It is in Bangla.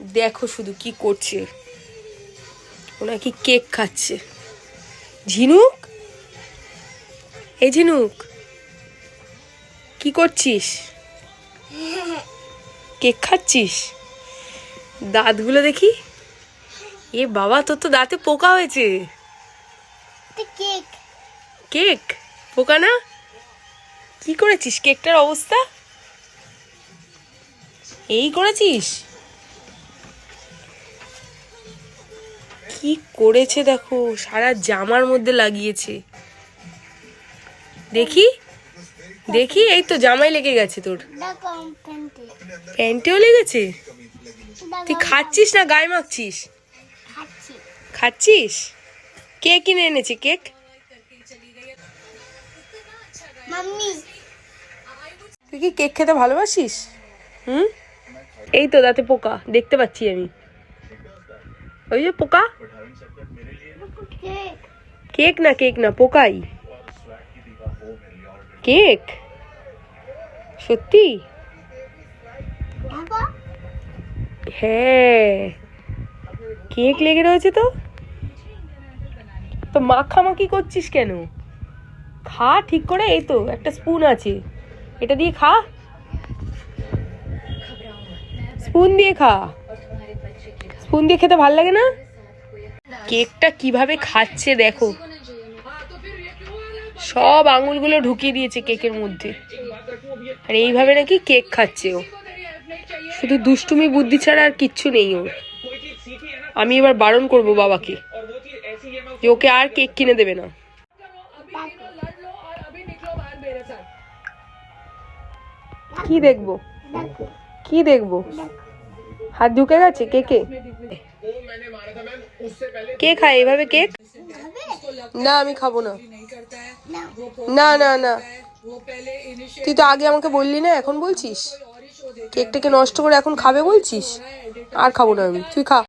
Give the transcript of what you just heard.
দেখো শুধু কি করছে। ও নাকি কেক খাচ্ছে। ঝিনুক? এই ঝিনুক কি করছিস? কেক খাচ্ছিস? দাঁতগুলো দেখি। এ বাবা তোর তো দাঁতে পোকা হয়েছে। কেক। কেক? পোকা না? কি করেছিস? কেকটার অবস্থা? এই করেছিস? কি করেছে দেখো? সারা জামার মধ্যে লাগিয়েছে। দেখি? দেখি, এই তো জামাই লেগে গেছে তোর। প্যান্টেও লেগেছে? তুই খাচ্ছিস না, গায়ে মাখছিস? খাচ্ছিস? কে কিনে এনেছে, কেক? তুই কি কেক খেতে ভালোবাসিস? হুম? এই তো দাঁতে পোকা, দেখতে পাচ্ছি আমি। ওই যে পোকা কেক না কেক না পোকাই কেক সত্যি হ্যাঁ কেক লেগে রয়েছে তো তো মাখামাখি করছিস কেন? খা ঠিক করে এই তো একটা স্পুন আছে। এটা দিয়ে খা। স্পুন দিয়ে খা। স্পুন দিয়ে খেতে ভালো লাগে না? কেকটা কীভাবে খাচ্ছে দেখো। সব আঙুলগুলো ঢুকিয়ে দিয়েছে কেকের মধ্যে। আর এইভাবে নাকি কেক খাচ্ছে ও। শুধু দুষ্টুমি বুদ্ধি ছাড়া আর কিচ্ছু নেই ওর। আমি এবার বারণ করব বাবাকে যে ওকে আর কেক কিনে দেবে না। কি দেখব? দেখো কি দেখব? হাত ঢুকে গেছে কেকে? কে খায়? এভাবে কেক না, আমি খাব না। না না না। তুই তো আগে আমাকে বললি না, এখন বলছিস? কেকটাকে নষ্ট করে এখন খাবে বলছিস? আর খাব না আমি। তুই খা।